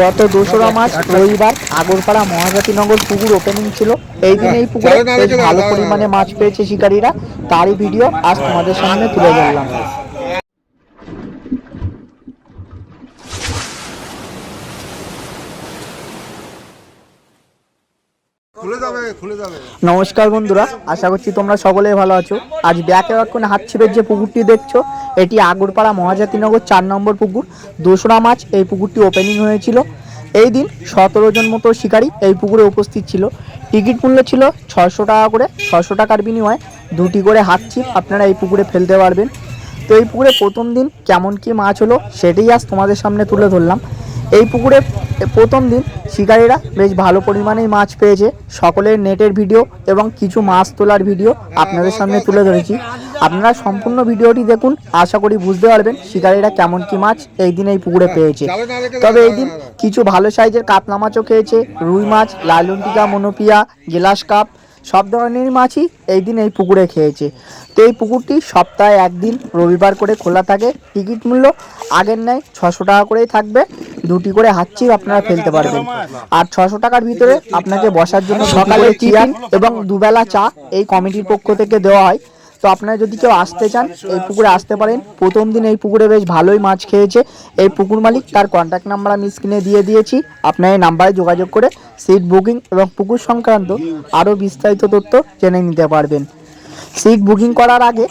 গত দোসরা মাস রবিবার আগরপাড়া মহাজাতিনগর পুকুর ওপেনিং ছিল। এই দিন এই পুকুরে ভালো পরিমাণে মাছ পেয়েছে শিকারীরা। তারই ভিডিও আজ তোমাদের সামনে তুলে ধরলাম খুলে যাবে খুলে যাবে নমস্কার বন্ধুরা, আশা করছি তোমরা সকলেই ভালো আছো। আজ ব্যাকে এখন হাত ছিপের যে পুকুরটি দেখছ, এটি আগরপাড়া মহাজাতিনগর চার নম্বর পুকুর। দোসরা মাছ এই পুকুরটি ওপেনিং হয়েছিল। এই দিন সতেরো জন মতো শিকারী এই পুকুরে উপস্থিত ছিল। টিকিট মূল্য ছিল ছশো টাকা করে। ছশো টাকার বিনিময়ে দুটি করে হাত ছিপ আপনারা এই পুকুরে ফেলতে পারবেন। তো এই পুকুরে প্রথম দিন কেমন কি মাছ হলো, সেটাই আজ তোমাদের সামনে তুলে ধরলাম। এই পুকুরে প্রথম দিন শিকারীরা বেশ ভালো পরিমাণেই মাছ পেয়েছে। সকলের নেটের ভিডিও এবং কিছু মাছ তোলার ভিডিও আপনাদের সামনে তুলে ধরেছি। আপনারা সম্পূর্ণ ভিডিওটি দেখুন, আশা করি বুঝতে পারবেন শিকারীরা কেমন কি মাছ এই দিন এই পুকুরে পেয়েছে। তবে এই দিন কিছু ভালো সাইজের কাতলা মাছও খেয়েছে, রুই মাছ লালুন্টিকা মনোপিয়া, গেলাস কাপ সব ধরনের মাছই এই দিন এই পুকুরে খেয়েছে। তো এই পুকুরটি সপ্তাহে একদিন রবিবার করে খোলা থাকে। টিকিট মূল্য আগের নেয় ছশো টাকা করেই থাকবে। দুটি করে হাতচিপ আপনারা ফেলতে পারবেন। আর ছশো টাকার ভিতরে আপনাকে বসার জন্য সকালে চিয়ান এবং দুবেলা চা এই কমিটির পক্ষ থেকে দেওয়া হয়। তো আপনারা যদি কেউ আসতে চান, এই পুকুরে আসতে পারেন। প্রথম দিন এই পুকুরে বেশ ভালোই মাছ খেয়েছে। এই পুকুর মালিক তার কন্ট্যাক্ট নাম্বার আমি স্ক্রিনে দিয়ে দিয়েছি। আপনার এই নাম্বারে যোগাযোগ করে সিট বুকিং এবং পুকুর সংক্রান্ত আরও বিস্তারিত তথ্য জেনে নিতে পারবেন। সিট বুকিং করার আগে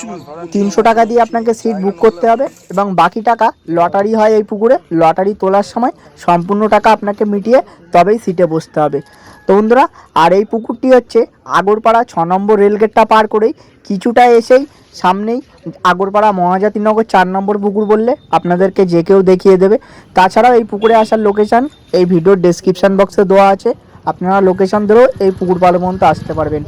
তিনশো টাকা দিয়ে আপনাকে সিট বুক করতে হবে এবং বাকি টাকা লটারি হয় এই পুকুরে। লটারি তোলার সময় সম্পূর্ণ টাকা আপনাকে মিটিয়ে তবেই সিটে বসতে হবে। তো বন্ধুরা আর এই পুকুরটি হচ্ছে আগরপাড়া ছ নম্বর রেলগেটটা পার করেই কিছুটা এসেই সামনেই আগরপাড়া মহাজাতিনগর চার নম্বর পুকুর বললে আপনাদেরকে যে কেউ দেখিয়ে দেবে। তাছাড়াও এই পুকুরে আসার লোকেশান এই ভিডিওর ডেসক্রিপশন বক্সে দেওয়া আছে। আপনারা লোকেশন ধরেও এই পুকুর পাড় পর্যন্ত আসতে পারবেন।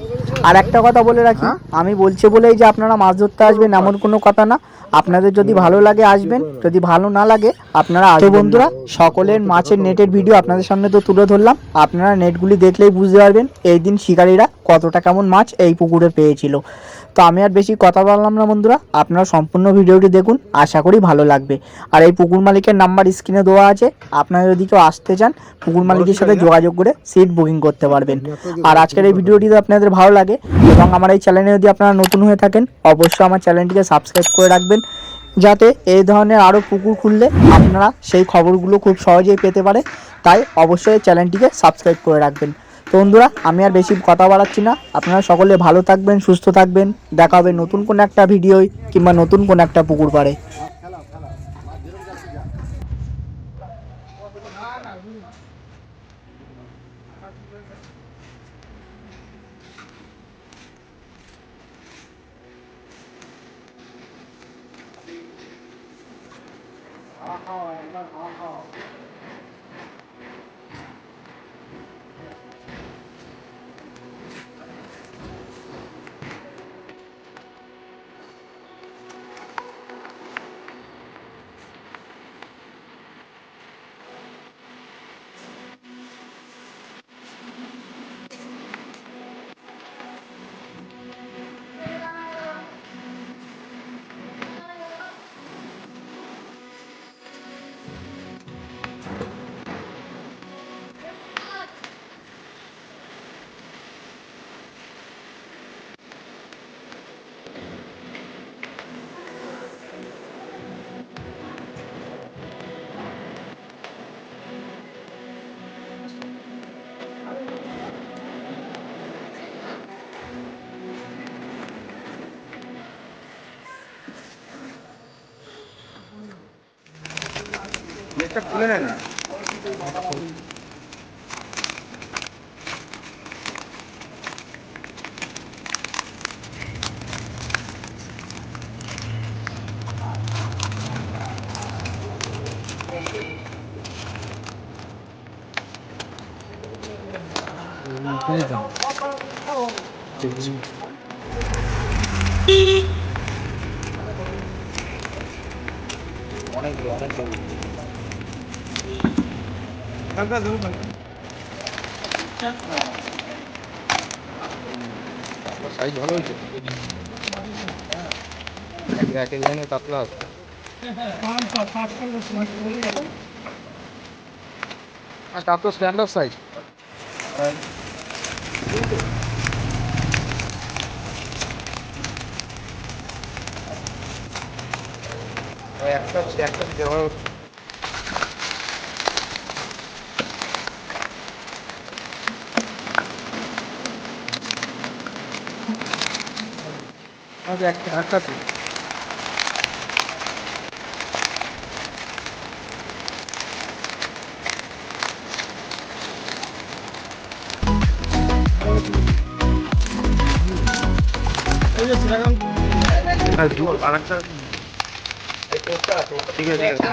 আর একটা কথা বলে রাখি আমি বলছি বলেই যে আপনারা মাছ ধরতে আসবেন এমন কোনো কথা না। আপনাদের যদি ভালো লাগে আসবেন যদি ভালো না লাগে আপনারা আসবেন বন্ধুরা সকলের মাছের নেটের ভিডিও আপনাদের সামনে তো তুলে ধরলাম। আপনারা নেটগুলি দেখলেই বুঝতে পারবেন এই দিন শিকারীরা কতটা কেমন মাছ এই পুকুরে পেয়েছিল। তো আমি আর বেশি কথা বললাম না বন্ধুরা। আপনারা সম্পূর্ণ ভিডিওটি দেখুন আশা করি ভালো লাগবে। আর এই পুকুর মালিকের নাম্বার স্ক্রিনে দেওয়া আছে। আপনারা যদি কেউ আসতে চান পুকুর মালিকের সাথে যোগাযোগ করে সিট বুকিং করতে পারবেন। আর আজকের এই ভিডিওটি যদি আপনাদের ভালো লাগে এবং আমার এই চ্যানেলে যদি আপনারা নতুন হয়ে থাকেন অবশ্যই আমার চ্যানেলটিকে সাবস্ক্রাইব করে রাখবেন যাতে এই ধরনের আরও পুকুর খুললে আপনারা সেই খবরগুলো খুব সহজেই পেতে পারে তাই অবশ্যই চ্যানেলটিকে সাবস্ক্রাইব করে রাখবেন। তো বন্ধুরা, আমি আর বেশি কথা বাড়াচ্ছি না। আপনারা সকলে ভালো থাকবেন, সুস্থ থাকবেন। দেখা হবে নতুন কোনো একটা ভিডিওয় কিংবা নতুন কোনো একটা পুকুর পাড়ে। めっちゃくねないね。Thank す নেটটা খুলে নেন না সাইজ ভালো হয়েছে? এক এক আছে। আর তার তো সাইজ একটা একটা দেওয়া আচ্ছা একটা একটা আর ঠিক আছে ঠিক আছে।